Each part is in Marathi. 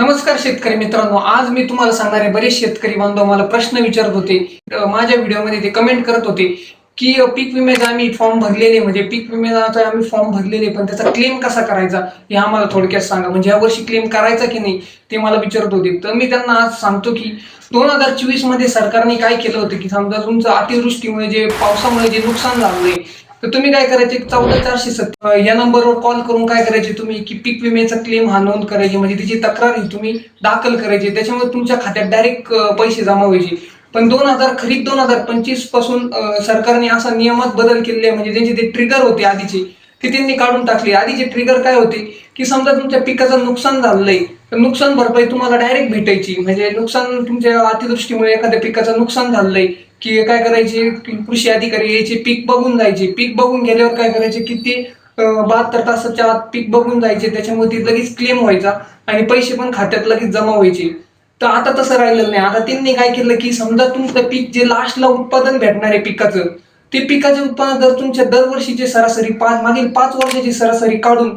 नमस्कार शेतकरी मित्रांनो आज मी तुम्हाला सांगणारे बरेच शेतकरी बांधव मला प्रश्न विचारत होते. माझ्या व्हिडिओमध्ये ते कमेंट करत होते की पीक विम्याचा आम्ही फॉर्म भरलेले म्हणजे पीक विम्याचा आम्ही फॉर्म भरलेले पण त्याचा क्लेम कसा करायचा हे आम्हाला थोडक्यात सांगा. म्हणजे यावर्षी क्लेम करायचा की नाही ते मला विचारत होते. तर मी त्यांना आज सांगतो की दोन हजार चोवीसमध्ये सरकारने काय केलं होतं की समजा तुमचं अतिवृष्टीमुळे जे पावसामुळे जे नुकसान झालंय तर तुम्ही काय करायचे? चौदा चारशे सत्तर या नंबरवर कॉल करून काय करायचे तुम्ही? की पीक विम्याचा क्लेम हा नोंद करायची म्हणजे त्याची तक्रार ही तुम्ही दाखल करायची. त्याच्यामुळे तुमच्या खात्यात डायरेक्ट पैसे जमा व्हायचे. पण दोन हजार खरीप दोन हजार पंचवीसपासून सरकारने असा नियमात बदल केलेले आहे. म्हणजे त्यांचे ते ट्रिगर होते आधीचे ते त्यांनी काढून टाकले. आधीचे ट्रिगर काय होते? की समजा तुमच्या पिकाचं नुकसान झालंय तर नुकसान भरपाई तुम्हाला डायरेक्ट भेटायची. म्हणजे नुकसान तुमच्या अतिवृष्टीमुळे एखाद्या पिकाचं नुकसान झालंय की काय करायचे? कृषी अधिकारी यायचे पीक बघून जायचे. पीक बघून गेल्यावर काय करायचे की ते बहात्तर तासाच्या आत पीक बघून जायचे. त्याच्यामुळे लगेच क्लेम व्हायचा आणि पैसे पण खात्यात लगेच जमा व्हायचे. तर आता तसं राहिलेलं नाही. आता त्यांनी काय केलं की समजा तुमचं पीक जे लास्टला उत्पादन भेटणार आहे पिकाचं ते पिकाचे उत्पादन जर तुमच्या दरवर्षीचे सरासरी पाच मागील पाच वर्षाची सरासरी काढून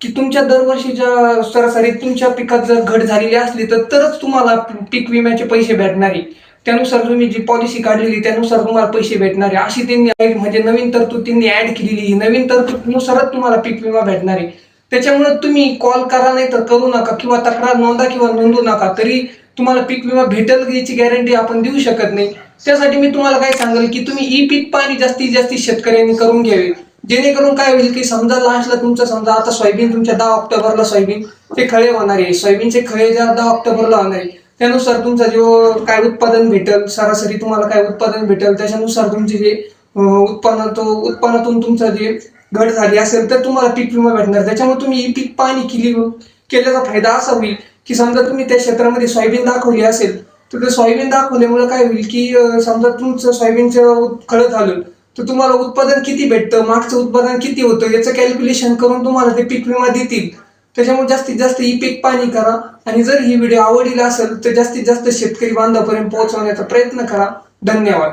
की तुमच्या दरवर्षीच्या सरासरी तुमच्या पिकात जर घट झालेली असली तर तरच तुम्हाला पीक विम्याचे पैसे भेटणार आहे. त्यानुसार तुम्ही जी पॉलिसी काढलेली त्यानुसार तुम्हाला पैसे भेटणार आहे. अशी त्यांनी म्हणजे नवीन तरतूद त्यांनी ऍड केलेली ही नवीन तरतूदनुसारच तुम्हाला पीक विमा भेटणार आहे. त्याच्यामुळे तुम्ही कॉल करा नाही तर करू नका किंवा तक्रार नोंदा किंवा नोंदू नका. तरी तुम्हाला पीक विमा भेटेल याची गॅरंटी आपण देऊ शकत नाही. त्यासाठी मी तुम्हाला काय सांगेल की तुम्ही ई पीक पाणी जास्तीत जास्त शेतकऱ्यांनी करून घ्यावे. जेणेकरून काय होईल की समजा लास्टला तुमचं समजा आता सोयाबीन तुमच्या दहा ऑक्टोबरला सोयाबीन ते खळे होणार आहे. सोयाबीनचे खळे ज्या दहा ऑक्टोबरला होणार आहे. त्यानुसार तुमचा जो काय उत्पादन भेटल सरासरी तुम्हाला काय उत्पादन भेटल त्याच्यानुसार तुमचे जे अं, उत्पन्न तो उत्पन्नातून तुमचं जे घट झाली असेल तर तुम्हाला पीक विमा भेटणार. त्याच्यामुळे तुम्ही ही पीक पाणी केली केल्याचा फायदा असा होईल की समजा तुम्ही त्या क्षेत्रामध्ये सोयाबीन दाखवली असेल तर ते सोयाबीन दाखवल्यामुळे काय होईल की समजा तुमचं सोयाबीनचं कळत झालं तर तुम्हाला उत्पादन किती भेटतं मागचं उत्पादन किती होतं याचं कॅल्क्युलेशन करून तुम्हाला ते पीक विमा देतील. त्याच्यामुळे जास्तीत जास्त ही पीक पाणी करा. आणि जर ही व्हिडिओ आवडली असेल तर जास्तीत जास्त शेतकरी बांधवापर्यंत पोहोचवण्याचा प्रयत्न करा. धन्यवाद.